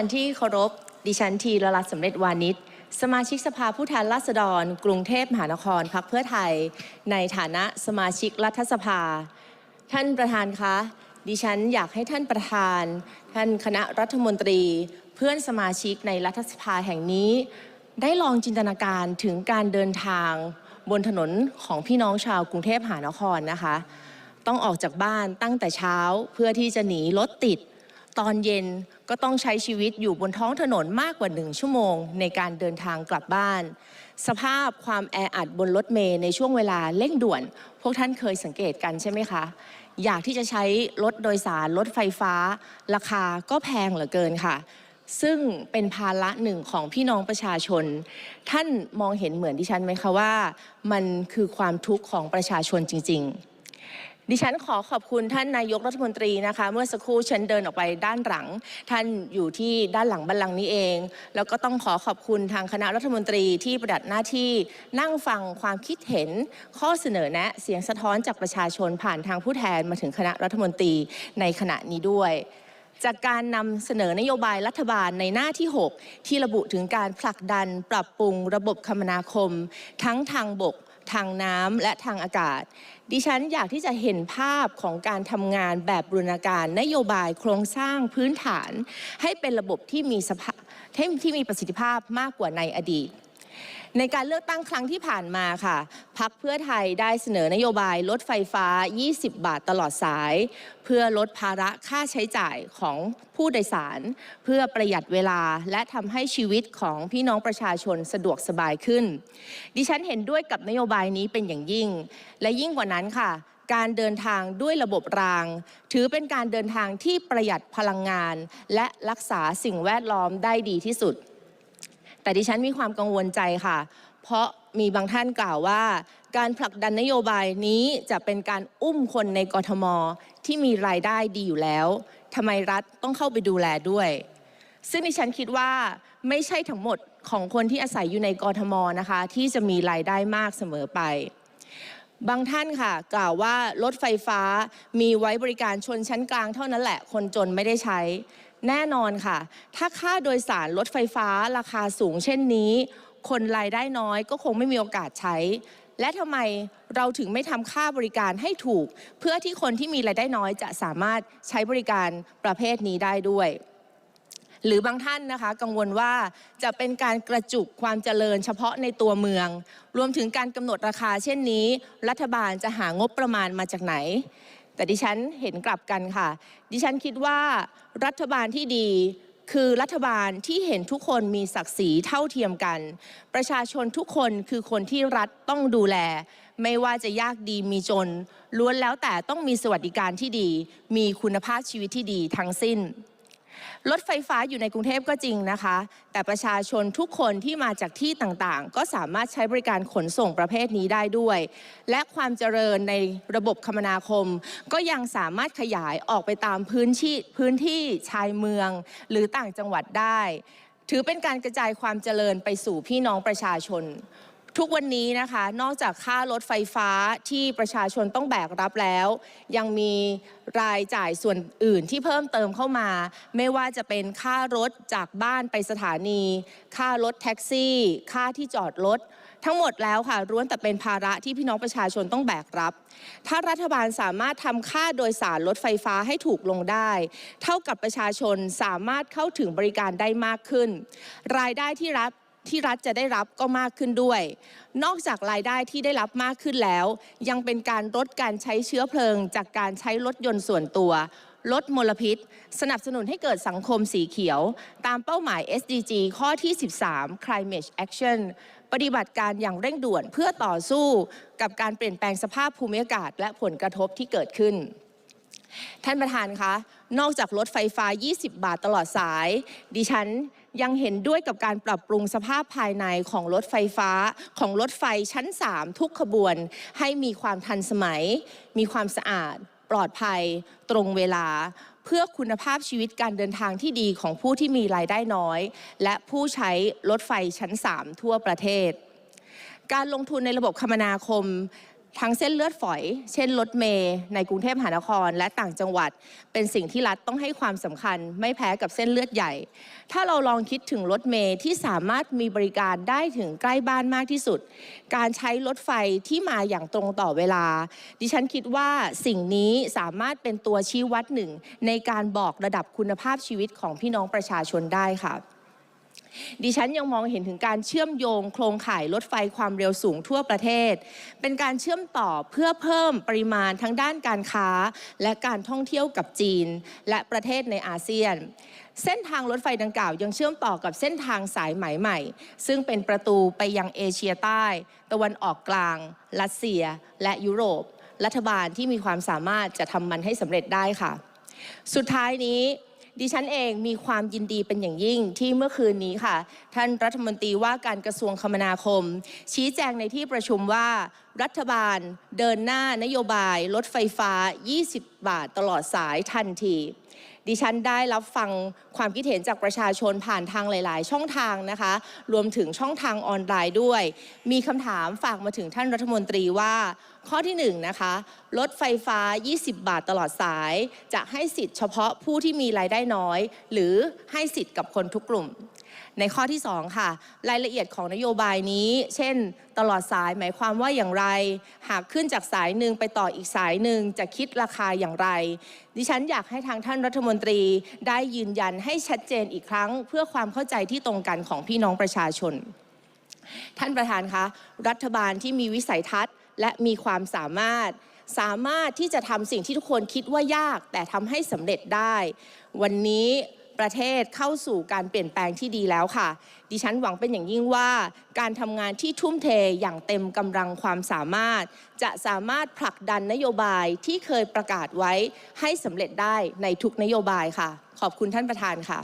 ท่านที่เคารพ ดิฉันทีละลัตสำเร็จวานิชสมาชิกสภาผู้แทนราษฎร กรุงเทพมหานครพักเพื่อไทย ในฐานะสมาชิกรัฐสภา ท่านประธานคะ ดิฉันอยากให้ท่านประธาน ท่านคณะรัฐมนตรี เพื่อนสมาชิกในรัฐสภาแห่งนี้ ได้ลองจินตนาการถึงการเดินทาง บนถนนของพี่น้องชาวกรุงเทพมหานครนะคะ ต้องออกจากบ้านตั้งแต่เช้าเพื่อที่จะหนีรถติด ตอนเย็นก็ต้องใช้ชีวิตอยู่บนท้องถนนมากกว่าหนึ่งชั่วโมง ในการเดินทางกลับบ้าน สภาพความแออัดบนรถเมล์ในช่วงเวลาเร่งด่วน พวกท่านเคยสังเกตกันใช่ไหมคะ อยากที่จะใช้รถโดยสารรถไฟฟ้า ราคาก็แพงเหลือเกินค่ะ ซึ่งเป็นภาระหนึ่งของพี่น้องประชาชน ท่านมองเห็นเหมือนดิฉันไหมคะว่า มันคือความทุกข์ของประชาชนจริง ๆ ดิฉันขอขอบคุณท่านนายกรัฐมนตรีนะคะ เมื่อสักครู่ฉันเดินออกไปด้านหลัง ท่านอยู่ที่ด้านหลังบัลลังก์นี้เอง แล้วก็ต้องขอขอบคุณทางคณะรัฐมนตรีที่ประดับหน้าที่นั่งฟังความคิดเห็น ข้อเสนอแนะเสียงสะท้อนจากประชาชนผ่านทางผู้แทนมาถึงคณะรัฐมนตรีในขณะนี้ด้วยจากการนำเสนอนโยบายรัฐบาลในหน้าที่ 6 ที่ระบุถึงการผลักดันปรับปรุงระบบคมนาคม ทั้งทางบก ทางน้ำและทางอากาศ ดิฉันอยากที่จะเห็นภาพของการทำงานแบบบูรณาการนโยบายโครงสร้างพื้นฐาน ให้เป็นระบบที่มีสภาพที่มีประสิทธิภาพมากกว่าในอดีต ในการเลือกตั้งครั้งที่ผ่านมาค่ะ พักเพื่อไทยได้เสนอนโยบายลดไฟฟ้า 20 บาทตลอดสาย เพื่อลดภาระค่าใช้จ่ายของผู้โดยสาร เพื่อประหยัดเวลาและทำให้ชีวิตของพี่น้องประชาชนสะดวกสบายขึ้น ดิฉันเห็นด้วยกับนโยบายนี้เป็นอย่างยิ่ง และยิ่งกว่านั้นค่ะการเดินทางด้วยระบบราง ถือเป็นการเดินทางที่ประหยัดพลังงาน และรักษาสิ่งแวดล้อมได้ดีที่สุด แต่ดิฉันมีความกังวลใจค่ะ เพราะมีบางท่านกล่าวว่า การผลักดันนโยบายนี้จะเป็นการอุ้มคนในกทม ที่มีรายได้ดีอยู่แล้วทำไมรัฐต้องเข้าไปดูแลด้วย ซึ่งดิฉันคิดว่าไม่ใช่ทั้งหมดของคนที่อาศัยอยู่ในกทมนะคะ ที่จะมีรายได้มากเสมอไป บางท่านค่ะ กล่าวว่ารถไฟฟ้ามีไว้บริการชนชั้นกลางเท่านั้นแหละ คนจนไม่ได้ใช้ แน่นอนค่ะ ถ้าค่าโดยสารรถไฟฟ้าราคาสูงเช่นนี้ คนรายได้น้อยก็คงไม่มีโอกาสใช้ และทำไมเราถึงไม่ทำค่าบริการให้ถูก เพื่อที่คนที่มีรายได้น้อยจะสามารถใช้บริการประเภทนี้ได้ด้วยหรือบางท่านนะคะกังวลว่าจะเป็นการกระจุกความเจริญเฉพาะในตัวเมือง รวมถึงการกำหนดราคาเช่นนี้ รัฐบาลจะหางบประมาณมาจากไหน แต่ดิฉันเห็นกลับกันค่ะ ดิฉันคิดว่ารัฐบาลที่ดีคือรัฐบาลที่เห็นทุกคนมีศักดิ์ศรีเท่าเทียมกัน ประชาชนทุกคนคือคนที่รัฐต้องดูแล ไม่ว่าจะยากดีมีจนล้วนแล้วแต่ต้องมีสวัสดิการที่ดี มีคุณภาพชีวิตที่ดีทั้งสิ้น รถไฟฟ้าอยู่ในกรุงเทพก็จริงนะคะ แต่ประชาชนทุกคนที่มาจากที่ต่างๆ ก็สามารถใช้บริการขนส่งประเภทนี้ได้ด้วย และความเจริญในระบบคมนาคม ก็ยังสามารถขยายออกไปตามพื้นที่พื้นที่ชายเมือง หรือต่างจังหวัดได้ ถือเป็นการกระจายความเจริญไปสู่พี่น้องประชาชน ทุกวันนี้นะคะ นอกจากค่ารถไฟฟ้าที่ประชาชนต้องแบกรับแล้ว ยังมีรายจ่ายส่วนอื่นที่เพิ่มเติมเข้ามา ไม่ว่าจะเป็นค่ารถจากบ้านไปสถานี ค่ารถแท็กซี่ ค่าที่จอดรถทั้งหมดแล้วค่ะล้วนแต่เป็นภาระที่พี่น้องประชาชนต้องแบกรับ ถ้ารัฐบาลสามารถทำค่าโดยสารรถไฟฟ้าให้ถูกลงได้ เท่ากับประชาชนสามารถเข้าถึงบริการได้มากขึ้น รายได้ที่รัฐ ที่รัฐจะได้รับก็มากขึ้นด้วย นอกจากรายได้ที่ได้รับมากขึ้นแล้ว ยังเป็นการลดการใช้เชื้อเพลิง จากการใช้รถยนต์ส่วนตัว ลดมลพิษ สนับสนุนให้เกิดสังคมสีเขียว ตามเป้าหมาย SDG ข้อที่ 13 Climate Action ปฏิบัติการอย่างเร่งด่วนเพื่อต่อสู้กับการเปลี่ยนแปลงสภาพภูมิอากาศ และผลกระทบที่เกิดขึ้นท่านประธานคะ นอกจากรถไฟฟ้า 20 บาทตลอดสาย ดิฉัน ยังเห็นด้วยกับการปรับปรุงสภาพภายในของรถไฟฟ้าของรถไฟชั้น 3 ทุกขบวน ให้มีความทันสมัย มีความสะอาด ปลอดภัย ตรงเวลา เพื่อคุณภาพชีวิตการเดินทางที่ดีของผู้ที่มีรายได้น้อย และผู้ใช้รถไฟชั้น 3 ทั่วประเทศ การลงทุนในระบบคมนาคม ทั้งเส้นเลือดฝอย เช่นรถเมย์ในกรุงเทพมหานครและต่างจังหวัด เป็นสิ่งที่รัฐต้องให้ความสำคัญ ไม่แพ้กับเส้นเลือดใหญ่ ถ้าเราลองคิดถึงรถเมย์ที่สามารถมีบริการได้ถึงใกล้บ้านมากที่สุด การใช้รถไฟที่มาอย่างตรงต่อเวลา ดิฉันคิดว่าสิ่งนี้สามารถเป็นตัวชี้วัดหนึ่งในการบอกระดับคุณภาพชีวิตของพี่น้องประชาชนได้ค่ะ ดิฉันยังมองเห็นถึงการเชื่อมโยงโครงข่ายรถไฟความเร็วสูงทั่วประเทศ เป็นการเชื่อมต่อเพื่อเพิ่มปริมาณทั้งด้านการค้า และการท่องเที่ยวกับจีน และประเทศในอาเซียน เส้นทางรถไฟดังกล่าวยังเชื่อมต่อกับเส้นทางสายไหมใหม่ ซึ่งเป็นประตูไปยังเอเชียใต้ ตะวันออกกลาง รัสเซีย และยุโรป รัฐบาลที่มีความสามารถจะทำมันให้สำเร็จได้ค่ะ สุดท้ายนี้ ดิฉันเองมีความยินดีเป็นอย่างยิ่งที่เมื่อคืนนี้ค่ะ ท่านรัฐมนตรีว่าการกระทรวงคมนาคม ชี้แจงในที่ประชุมว่า รัฐบาลเดินหน้านโยบายรถไฟฟ้า 20 บาทตลอดสายทันที ดิฉันได้รับฟังความคิดเห็นจากประชาชนผ่านทางหลาย ๆ ช่องทางนะคะ รวมถึงช่องทางออนไลน์ด้วย มีคำถามฝากมาถึงท่านรัฐมนตรีว่า ข้อที่1นงนะคะลดไฟฟ้า 20 บาทตลอดสาย จะให้สิทธิ์เฉพาะผู้ที่มีรายได้น้อย หรือให้สิทธิ์กับคนทุกกลุ่ม ในข้อที่ 2 ค่ะ รายละเอียดของนโยบายนี้ เช่น ตลอดสายหมายความว่าอย่างไร หากขึ้นจากสายหนึ่งไปต่ออีกสายหนึ่งจะคิดราคาอย่างไร ดิฉันอยากให้ทางท่านรัฐมนตรีได้ยืนยันให้ชัดเจนอีกครั้ง เพื่อความเข้าใจที่ตรงกันของพี่น้องประชาชน ท่านประธานคะรัฐบาลที่มีวิสัยทัศน์ และมีความสามารถสามารถที่จะทำสิ่งที่ทุกคนคิดว่ายาก แต่ทำให้สำเร็จได้ วันนี้ ประเทศเข้าสู่การเปลี่ยนแปลงที่ดีแล้วค่ะ ดิฉันหวังเป็นอย่างยิ่งว่า การทำงานที่ทุ่มเทอย่างเต็มกำลังความสามารถ จะสามารถผลักดันนโยบายที่เคยประกาศไว้ให้สำเร็จได้ในทุกนโยบายค่ะ ขอบคุณท่านประธานค่ะ